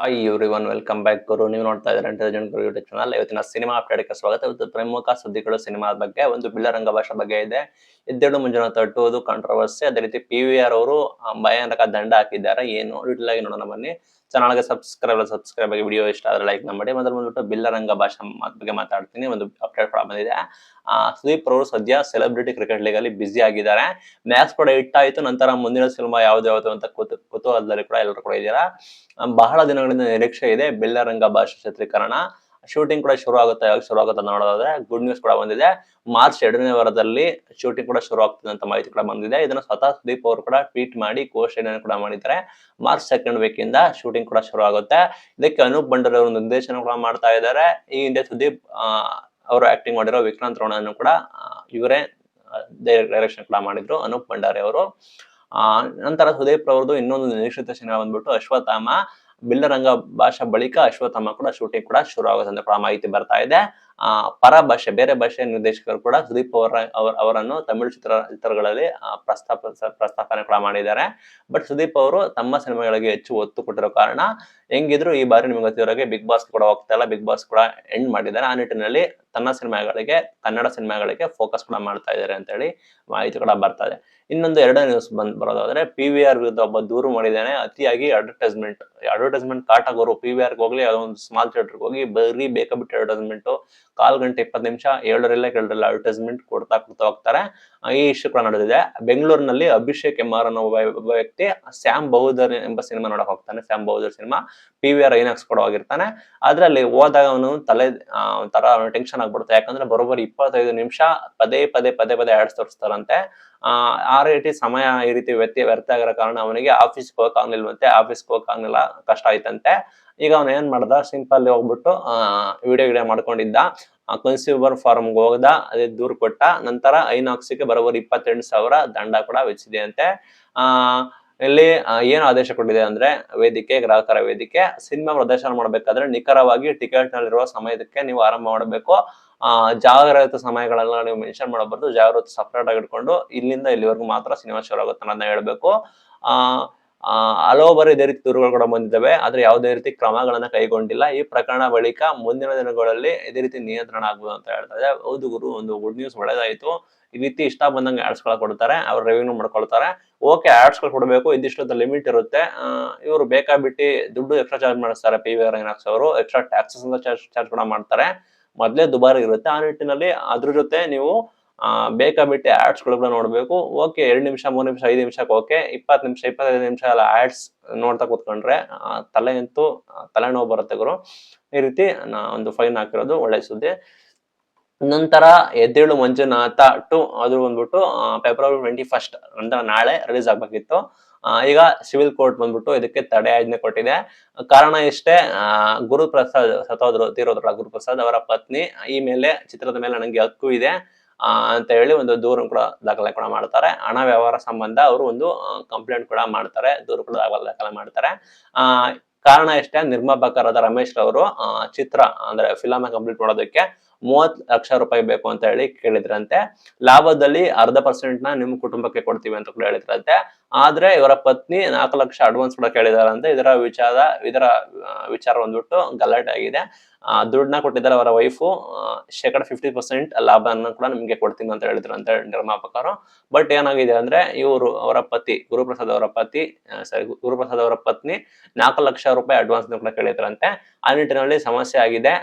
Hi everyone welcome back Guru ನೀವು ನೋಡ್ತಾ ಇದ್ದಾರೆ ಎಂಟರ್ಟೈನ್ಮೆಂಟ್ ಗುರು ಯೂಟ್ಯೂಬ್ ಚಾನಲ್ ಇವತ್ತಿನ ಸಿನಿಮಾ ಅಪ್ಡೇಟ್ಗೆ ಸ್ವಾಗತ. ಇವತ್ತು ಪ್ರಮುಖ ಸುದ್ದಿಗಳು ಸಿನಿಮಾ ಬಗ್ಗೆ ಒಂದು ಬಿಲ್ಲರಂಗ ಭಾಷೆ ಬಗ್ಗೆ ಇದೆ. ಎದ್ದೇಳು ಮುಂಜಾನೆ ತಟ್ಟುವುದು ಕಾಂಟ್ರವರ್ಸಿ ಅದೇ ರೀತಿ ಪಿ ವಿ ಆರ್ ಅವರು ಭಯಾನಕ ದಂಡ ಹಾಕಿದ್ದಾರೆ. ಏನು ಡೀಟೇಲ್ ಆಗಿ ನೋಡೋಣ ಬನ್ನಿ. ಚಾನಲ್ಗೆ ಸಬ್ಸ್ಕ್ರೈಬ್ ಸಬ್ಸ್ಕ್ರೈಬ್ ಆಗಿ ವಿಡಿಯೋ ಇಷ್ಟ ಆದ್ರೆ ಲೈಕ್ ಮಾಡಿ. ಮೊದಲು ಬಂದ್ಬಿಟ್ಟು ಬಿಲ್ಲರಂಗ ಭಾಷೆ ಬಗ್ಗೆ ಮಾತಾಡ್ತೀನಿ. ಒಂದು ಅಪ್ಡೇಟ್ ಬಂದಿದೆ. ಆ, ಸುದೀಪ್ ಅವರು ಸದ್ಯ ಸೆಲೆಬ್ರಿಟಿ ಕ್ರಿಕೆಟ್ ಲೀಗ್ ಅಲ್ಲಿ ಬ್ಯುಸಿ ಆಗಿದ್ದಾರೆ. ಮ್ಯಾಚ್ ಕೂಡ ಹಿಟ್ ಆಯಿತು. ನಂತರ ಮುಂದಿನ ಸಿನಿಮಾ ಯಾವ್ದು ಯಾವ್ದು ಅಂತ ಕುತು ಕುತೂಹಲದಲ್ಲಿ ಕೂಡ ಎಲ್ಲರೂ ಕೂಡ ಇದ್ದೀರಾ. ಬಹಳ ದಿನಗಳಿಂದ ನಿರೀಕ್ಷೆ ಇದೆ. ಬೆಲ್ಲರಂಗ ಭಾಷೆ ಚಿತ್ರೀಕರಣ ಶೂಟಿಂಗ್ ಕೂಡ ಶುರು ಆಗುತ್ತೆ. ಯಾವಾಗ ಶುರು ಆಗುತ್ತೆ ನೋಡೋದಾದ್ರೆ ಗುಡ್ ನ್ಯೂಸ್ ಕೂಡ ಬಂದಿದೆ. ಮಾರ್ಚ್ ಎರಡನೇ ವಾರದಲ್ಲಿ ಶೂಟಿಂಗ್ ಕೂಡ ಶುರು ಆಗ್ತದೆ ಅಂತ ಮಾಹಿತಿ ಕೂಡ ಬಂದಿದೆ. ಇದನ್ನು ಸ್ವತಃ ಸುದೀಪ್ ಅವರು ಕೂಡ ಟ್ವೀಟ್ ಮಾಡಿ, ಘೋಷಣೆಯನ್ನು ಕೂಡ ಮಾಡಿದ್ದಾರೆ. ಮಾರ್ಚ್ ಸೆಕೆಂಡ್ ವೀಕ್ ಇಂದ ಶೂಟಿಂಗ್ ಕೂಡ ಶುರು ಆಗುತ್ತೆ. ಇದಕ್ಕೆ ಅನೂಪ್ ಬಂಡರ್ ಅವರು ನಿರ್ದೇಶನ ಕೂಡ ಮಾಡ್ತಾ ಇದ್ದಾರೆ. ಈ ಹಿಂದೆ ಸುದೀಪ್ ಅವರು ಆಕ್ಟಿಂಗ್ ಮಾಡಿರೋ ವಿಕ್ರಾಂತ್ ರೋಣನ್ನು ಕೂಡ ಇವರೇ ಇವರೇ ಡೈರೆಕ್ಷನ್ ಕೂಡ ಮಾಡಿದ್ರು. ಅನೂಪ್ ಭಂಡಾರಿ ಅವರು. ಆ, ನಂತರ ಸುದೀಪ್ ಅವ್ರದ್ದು ಇನ್ನೊಂದು ನಿರೀಕ್ಷಿತ ಸಿನಿಮಾ ಬಂದ್ಬಿಟ್ಟು ಅಶ್ವತ್ಥಾಮ, ಬಿಲ್ಲರಂಗ ಭಾಷಾ ಬಳಿಕ ಅಶ್ವತ್ಥಾಮ ಕೂಡ ಶೂಟಿಂಗ್ ಕೂಡ ಶುರು ಆಗುತ್ತೆ ಅಂತ ಕೂಡ ಮಾಹಿತಿ ಬರ್ತಾ ಇದೆ. ಆ, ಪರ ಭಾಷೆ, ಬೇರೆ ಭಾಷೆಯ ನಿರ್ದೇಶಕರು ಕೂಡ ಸುದೀಪ್ ಅವರ ಅವರ, ಅವರನ್ನು ತಮಿಳು ಚಿತ್ರ ಚಿತ್ರಗಳಲ್ಲಿ ಪ್ರಸ್ತಾಪ ಪ್ರಸ್ತಾಪನೆ ಕೂಡ ಮಾಡಿದ್ದಾರೆ. ಬಟ್ ಸುದೀಪ್ ಅವರು ತಮ್ಮ ಸಿನಿಮಾಗಳಿಗೆ ಹೆಚ್ಚು ಒತ್ತು ಕೊಟ್ಟಿರೋ ಕಾರಣ, ಹೆಂಗಿದ್ರು ಈ ಬಾರಿ ನಿಮಗೆ ಗೊತ್ತಿರೋಗೆ ಬಿಗ್ ಬಾಸ್ ಕೂಡ ಹೋಗ್ತಾ ಇಲ್ಲ ಬಿಗ್ ಬಾಸ್ ಕೂಡ ಎಂಡ್ ಮಾಡಿದ್ದಾರೆ. ಆ ನಿಟ್ಟಿನಲ್ಲಿ ತನ್ನ ಸಿನಿಮಾಗಳಿಗೆ, ಕನ್ನಡ ಸಿನಿಮಾಗಳಿಗೆ ಫೋಕಸ್ ಕೂಡ ಮಾಡ್ತಾ ಇದ್ದಾರೆ ಅಂತ ಹೇಳಿ ಮಾಹಿತಿ ಕೂಡ ಬರ್ತಾ ಇದೆ. ಇನ್ನೊಂದು ಎರಡನೇ ನ್ಯೂಸ್ ಬಂದ್ ಬರೋದಾದ್ರೆ ಪಿ ವಿ ಆರ್ ವಿರುದ್ಧ ಒಬ್ಬ ದೂರು ಮಾಡಿದ್ದಾನೆ. ಅತಿಯಾಗಿ ಅಡ್ವರ್ಟೈಸ್ಮೆಂಟ್ ಅಡ್ವರ್ಟೈಸ್ಮೆಂಟ್ ಕಾಟಗೋರು ಪಿ ವಿ ಆರ್ಗೆ ಹೋಗ್ಲಿ ಅದೊಂದು ಸ್ಮಾಲ್ ಥಿಯೇಟರ್ಗೆ ಹೋಗಿ ಬರೀ ಬೇಕಾಬಿಟ್ಟು ಅಡ್ವರ್ಟೈಸ್ಮೆಂಟ್ ಕಾಲ್ ಗಂಟೆ ಇಪ್ಪತ್ತು ನಿಮಿಷ, ಏಳರಲ್ಲ ಕೆಳರಲ್ಲ ಅಡ್ವರ್ಟೈಸ್ಮೆಂಟ್ ಕೊಡ್ತಾ ಕೊಡ್ತಾ ಹೋಗ್ತಾರೆ. ಈ ಇಶ್ಯೂ ಕೂಡ ನಡೆದಿದೆ. ಬೆಂಗಳೂರಿನಲ್ಲಿ ಅಭಿಷೇಕ್ ಎಂ ಆರ್ ಅನ್ನೋ ಒಬ್ಬ ವ್ಯಕ್ತಿ ಸ್ಯಾಮ್ ಬೌದರ್ ಎಂಬ ಸಿನಿಮಾ ನೋಡಕ್ ಹೋಗ್ತಾನೆ. Sam Bahadur cinema P V R INOX ಕೂಡ ಹೋಗಿರ್ತಾನೆ. ಅದರಲ್ಲಿ ಹೋದಾಗ ಅವನು ತಲೆ ತರ ಟೆನ್ಷನ್ ಆಗ್ಬಿಡುತ್ತೆ. ಯಾಕಂದ್ರೆ ಬರೋಬ್ಬರಿ ಇಪ್ಪತ್ತೈದು ನಿಮಿಷ ಪದೇ ಪದೇ ಪದೇ ಪದೇ ಆಡ್ಸ್ ತೋರಿಸ್ತಾರಂತೆ. ಆ ರೀತಿ ಸಮಯ ಈ ರೀತಿ ವ್ಯತ್ಯ ವ್ಯರ್ಥ ಆಗಿರೋ ಕಾರಣ ಅವನಿಗೆ ಆಫೀಸ್ಗೆ ಹೋಗಕ್ ಆಗ್ಲಿಲ್ವಂತೆ. ಆಫೀಸ್ಗೆ ಹೋಗಕ್ ಆಗ್ಲಿಲ್ಲ, ಕಷ್ಟ ಆಯ್ತಂತೆ. ಈಗ ಅವ್ನು ಏನ್ ಮಾಡ್ದ? ಸಿಂಪಲ್ ಹೋಗ್ಬಿಟ್ಟು ವಿಡಿಯೋ ಗಿಡಿಯೋ ಮಾಡ್ಕೊಂಡಿದ್ದ. ಕನ್ಸ್ಯೂಮರ್ ಫಾರ್ಮ್ಗೆ ಹೋಗ್ದ, ಅದೇ ದೂರು ಕೊಟ್ಟ. ನಂತರ ಐನಾಕ್ಸಿಗೆ ಬರೋಬ್ಬರಿ ಇಪ್ಪತ್ತೆಂಟು ಸಾವಿರ ದಂಡ ಕೂಡ ವೆಚ್ಚಿದೆ ಅಂತೆ ಆ, ಇಲ್ಲಿ ಏನು ಆದೇಶ ಕೊಟ್ಟಿದೆ ಅಂದ್ರೆ, ವೇದಿಕೆ, ಗ್ರಾಹಕರ ವೇದಿಕೆ, ಸಿನಿಮಾ ಪ್ರದರ್ಶನ ಮಾಡಬೇಕಾದ್ರೆ ನಿಖರವಾಗಿ ಟಿಕೆಟ್ ನಲ್ಲಿರುವ ಸಮಯಕ್ಕೆ ನೀವು ಆರಂಭ ಮಾಡಬೇಕು. ಆ, ಜಾಗೃತ ಸಮಯಗಳೆಲ್ಲ ನೀವು ಮೆನ್ಷನ್ ಮಾಡಬಾರ್ದು. ಜಾಗೃತ ಸಪ್ರೇಟ್ ಆಗಿ ಇಟ್ಕೊಂಡು ಇಲ್ಲಿಂದ ಇಲ್ಲಿವರೆಗೂ ಮಾತ್ರ ಸಿನಿಮಾ ಶುರು ಆಗುತ್ತೆ ಅನ್ನೋದನ್ನ ಹೇಳ್ಬೇಕು. ಆ ಆ, ಹಲವಾರು ಇದೇ ರೀತಿ ದೂರುಗಳು ಕೂಡ ಬಂದಿದ್ದಾವೆ. ಆದ್ರೆ ಯಾವುದೇ ರೀತಿ ಕ್ರಮಗಳನ್ನ ಕೈಗೊಂಡಿಲ್ಲ. ಈ ಪ್ರಕರಣ ಬಳಿಕ ಮುಂದಿನ ದಿನಗಳಲ್ಲಿ ಇದೇ ರೀತಿ ನಿಯಂತ್ರಣ ಆಗ್ಬೋದು ಅಂತ ಹೇಳ್ತಾರೆ ಹೌದು ಗುರು ಒಂದು ಗುಡ್ ನ್ಯೂಸ್ ಒಳ್ಳೇದಾಯ್ತು. ಈ ರೀತಿ ಇಷ್ಟ ಬಂದಂಗೆ ಆಡ್ಸ್ಗಳು ಕೊಡ್ತಾರೆ. ಅವ್ರು ರೆವಿನ್ಯೂ ಮಾಡ್ಕೊಳ್ತಾರೆ. ಓಕೆ ಆಡ್ಸ್ಗಳು ಕೊಡಬೇಕು. ಇದಿಷ್ಟು ಲಿಮಿಟ್ ಇರುತ್ತೆ. ಇವರು ಬೇಕಾಬಿಟ್ಟು ದುಡ್ಡು ಎಕ್ಸ್ಟ್ರಾ ಚಾರ್ಜ್ ಮಾಡಿಸ್ತಾರೆ. ಪಿ ವಿ ಆರ್ ಐನಾಕ್ಸ್ ಅವರು ಎಕ್ಸ್ಟ್ರಾ ಟ್ಯಾಕ್ಸಸ್ ಅಂತ ಚಾರ್ಜ್ ಚಾರ್ಜ್ ಕೂಡ ಮಾಡ್ತಾರೆ. ಮೊದಲೇ ದುಬಾರಿ ಇರುತ್ತೆ. ಆ ನಿಟ್ಟಿನಲ್ಲಿ ಅದ್ರ ಜೊತೆ ನೀವು ಬೇಕಾಬಿಟ್ಟು ಆಡ್ಸ್ಗಳು ಕೂಡ ನೋಡ್ಬೇಕು. ಓಕೆ ಎರಡು ನಿಮಿಷ, ಮೂರು ನಿಮಿಷ, ಐದು ನಿಮಿಷಕ್ಕೆ ಓಕೆ ಇಪ್ಪತ್ತು ನಿಮಿಷ, ಇಪ್ಪತ್ತೈದು ನಿಮಿಷ ಎಲ್ಲ ಆಡ್ಸ್ ನೋಡ್ತಾ ಕೂತ್ಕೊಂಡ್ರೆ ತಲೆ ಅಂತೂ ತಲೆನೋವು ಬರುತ್ತೆ ಗುರು. ಈ ರೀತಿ ನಾ ಒಂದು ಫೈನ್ ಹಾಕಿರೋದು, ಒಳ್ಳೆ ಸುದ್ದಿ. ನಂತರ ಎದ್ದೇಳು ಮಂಜುನಾಥ ಟು, ಅದು ಬಂದ್ಬಿಟ್ಟು ಫೆಬ್ರವರಿ ಟ್ವೆಂಟಿ ಫಸ್ಟ್ ನಂತರ ನಾಳೆ ರಿಲೀಸ್ ಆಗ್ಬೇಕಿತ್ತು. ಈಗ ಸಿವಿಲ್ ಕೋರ್ಟ್ ಬಂದ್ಬಿಟ್ಟು ಇದಕ್ಕೆ ತಡೆ ಆಜ್ಞೆ ಕೊಟ್ಟಿದೆ. ಕಾರಣ ಇಷ್ಟೇ ಗುರುಪ್ರಸಾದ್ ಸತೋದ್ರು ತೀರೋದ್ರಲ್ಲ ಗುರುಪ್ರಸಾದ್ ಅವರ ಪತ್ನಿ, ಈ ಮೇಲೆ ಚಿತ್ರದ ಮೇಲೆ ನನಗೆ ಹಕ್ಕು ಇದೆ. ಅಂತ ಹೇಳಿ ಒಂದು ದೂರು ಕೂಡ ದಾಖಲೆ ಕೂಡ ಮಾಡ್ತಾರೆ. ಹಣ ವ್ಯವಹಾರ ಸಂಬಂಧ ಅವರು ಒಂದು ಕಂಪ್ಲೇಂಟ್ ಕೂಡ ಮಾಡ್ತಾರೆ. ದೂರು ಕೂಡ ದಾಖಲೆ ಮಾಡ್ತಾರೆ. ಆ, ಕಾರಣ ಇಷ್ಟೇ ನಿರ್ಮಾಪಕರಾದ ರಮೇಶ್ ರವರು ಚಿತ್ರ ಅಂದ್ರೆ ಫಿಲಮ್ ಕಂಪ್ಲೀಟ್ ಮಾಡೋದಕ್ಕೆ ಮೂವತ್ ಲಕ್ಷ ರೂಪಾಯಿ ಬೇಕು ಅಂತ ಹೇಳಿ ಕೇಳಿದ್ರಂತೆ. ಲಾಭದಲ್ಲಿ ಅರ್ಧ ಪರ್ಸೆಂಟ್ನ ನಿಮ್ಮ ಕುಟುಂಬಕ್ಕೆ ಕೊಡ್ತೀವಿ ಅಂತ ಕೂಡ ಹೇಳಿದ್ರಂತೆ. ಆದ್ರೆ ಇವರ ಪತ್ನಿ ನಾಲ್ಕು ಲಕ್ಷ ಅಡ್ವಾನ್ಸ್ ಕೂಡ ಅಂತ ಇದರ ವಿಚಾರ ಇದರ ವಿಚಾರ ಬಂದ್ಬಿಟ್ಟು ಗಲಾಟೆ ಆಗಿದೆ. ದುಡ್ಡನ್ನ ಕೊಟ್ಟಿದ್ದಾರೆ ಅವರ ವೈಫು ಶೇಕಡ ಫಿಫ್ಟಿ ಪರ್ಸೆಂಟ್ ಲಾಭನ ಕೂಡ ನಿಮ್ಗೆ ಕೊಡ್ತೀನಿ ಅಂತ ಹೇಳಿದ್ರು ಅಂತ ನಿರ್ಮಾಪಕರು. ಬಟ್ ಏನಾಗಿದೆ ಅಂದ್ರೆ ಇವರು, ಅವರ ಪತಿ, ಗುರುಪ್ರಸಾದ್ ಅವರ ಪತಿ ಸಾರಿ ಗುರುಪ್ರಸಾದ್ ಅವರ ಪತ್ನಿ ನಾಲ್ಕು ಲಕ್ಷ ರೂಪಾಯಿ ಅಡ್ವಾನ್ಸ್ ಕೂಡ ಕೇಳಿದ್ರಂತೆ. ಆ ನಿಟ್ಟಿನಲ್ಲಿ ಸಮಸ್ಯೆ ಆಗಿದೆ.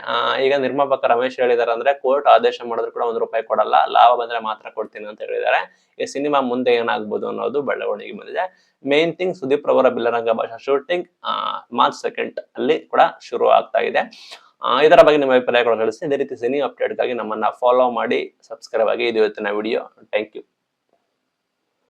ಈಗ ನಿರ್ಮಾಪಕ ರಮೇಶ್ ಹೇಳಿದಾರೆ ಅಂದ್ರೆ ಕೋರ್ಟ್ ಆದೇಶ ಮಾಡಿದ್ರು ಕೂಡ ಒಂದು ರೂಪಾಯಿ ಕೊಡಲ್ಲ, ಲಾಭ ಬಂದ್ರೆ ಮಾತ್ರ ಕೊಡ್ತೀನಿ ಅಂತ ಹೇಳಿದ್ದಾರೆ. ಈ ಸಿನಿಮಾ ಮುಂದೆ ಏನಾಗ್ಬೋದು ಅನ್ನೋದು ಬೆಳವಣಿಗೆ ಬಂದಿದೆ. ಮೇನ್ ಥಿಂಗ್ ಸುದೀಪ್ ರವರ ಬಿಲ್ಲರಂಗ ಭಾಷಾ ಶೂಟಿಂಗ್ ಮಾರ್ಚ್ ಸೆಕೆಂಡ್ ಅಲ್ಲಿ ಕೂಡ ಶುರು ಆಗ್ತಾ ಇದೆ. ಇದರ ಬಗ್ಗೆ ನಿಮ್ಮ ಅಭಿಪ್ರಾಯಗಳು ತಿಳಿಸಿ, ಇದೇ ರೀತಿ ಸಿನಿ ಅಪ್ಡೇಟ್ಗಾಗಿ ನಮ್ಮನ್ನ ಫಾಲೋ ಮಾಡಿ ಸಬ್ಸ್ಕ್ರೈಬ್ ಆಗಿ ಇದು ಇವತ್ತಿನ ವಿಡಿಯೋ ಥ್ಯಾಂಕ್ ಯು